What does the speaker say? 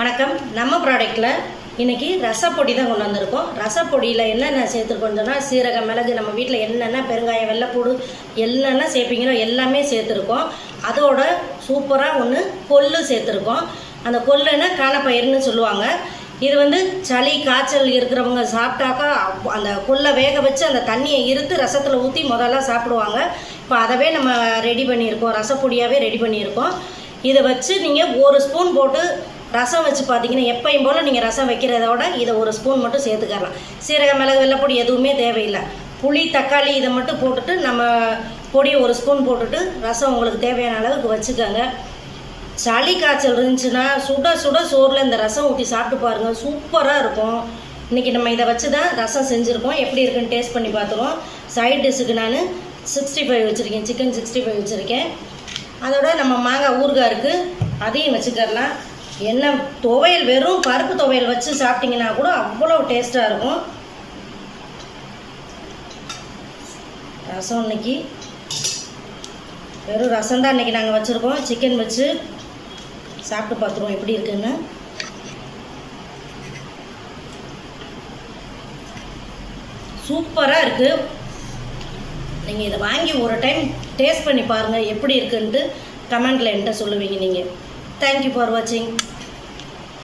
வணக்கம். நம்ம ப்ராடக்ட்டில் இன்றைக்கி ரசப்பொடி தான் கொண்டு வந்திருக்கோம். ரசப்பொடியில் என்னென்ன சேர்த்துருக்கோம் சொன்னால் சீரகம் மிளகு நம்ம வீட்டில் என்னென்ன பெருங்காயம் வெள்ளைப்பூடு என்னென்ன சேர்ப்பீங்களோ எல்லாமே சேர்த்துருக்கோம். அதோட சூப்பராக ஒன்று கொல்லு சேர்த்துருக்கோம். அந்த கொல்லுன்னா காணப்பயிர்னு சொல்லுவாங்க. இது வந்து சளி காய்ச்சல் இருக்கிறவங்க சாப்பிட்டாக்கா அந்த கொல்லை வேக வச்சு அந்த தண்ணியை இருத்து ரசத்தில் ஊற்றி முதல்ல சாப்பிடுவாங்க. இப்போ அதவே நம்ம ரெடி பண்ணியிருக்கோம். ரசப்பொடியாகவே ரெடி பண்ணியிருக்கோம். இதை வச்சு நீங்கள் ஒரு ஸ்பூன் போட்டு ரசம் வச்சு பார்த்தீங்கன்னா எப்பயும் போல் நீங்கள் ரசம் வைக்கிறதோட இதை ஒரு ஸ்பூன் மட்டும் சேர்த்துக்கலாம் சீரகம் மிளகு வெள்ளைப்பொடி எதுவுமே தேவையில்லை. புளி தக்காளி இதை மட்டும் போட்டுட்டு நம்ம பொடியை ஒரு ஸ்பூன் போட்டுட்டு ரசம் உங்களுக்கு தேவையான அளவுக்கு வச்சுக்கோங்க. சளி காய்ச்சல் இருந்துச்சுன்னா சுட சுட சோறில் இந்த ரசம் ஊற்றி சாப்பிட்டு பாருங்கள் சூப்பராக இருக்கும். இன்றைக்கி நம்ம இதை வச்சு தான் ரசம் செஞ்சுருக்கோம். எப்படி இருக்குன்னு டேஸ்ட் பண்ணி பார்த்துருவோம். சைட் டிஷ்ஷுக்கு நான் சிக்ஸ்டி ஃபைவ் வச்சுருக்கேன். சிக்கன் சிக்ஸ்டி ஃபைவ் வச்சுருக்கேன். அதோட நம்ம மாங்காய் ஊறுகாய் இருக்குது அதையும் வச்சுக்கரலாம் என்ன துவையல் வெறும் பருப்பு துவையல் வச்சு சாப்பிட்டிங்கன்னா கூட அவ்வளோ டேஸ்ட்டாக இருக்கும். ரசம் இன்னைக்கு வெறும் ரசம் தான் இன்றைக்கி நாங்கள் வச்சுருக்கோம். சிக்கன் வச்சு சாப்பிட்டு பார்த்துருவோம் எப்படி இருக்குன்னு. சூப்பராக இருக்குது நீங்கள் இதை வாங்கி ஒரு டைம் டேஸ்ட் பண்ணி பாருங்கள் எப்படி இருக்குன்ட்டு கமெண்ட்டில் என்கிட்ட சொல்லுவீங்க நீங்கள் தேங்க்யூ ஃபார் வாட்சிங்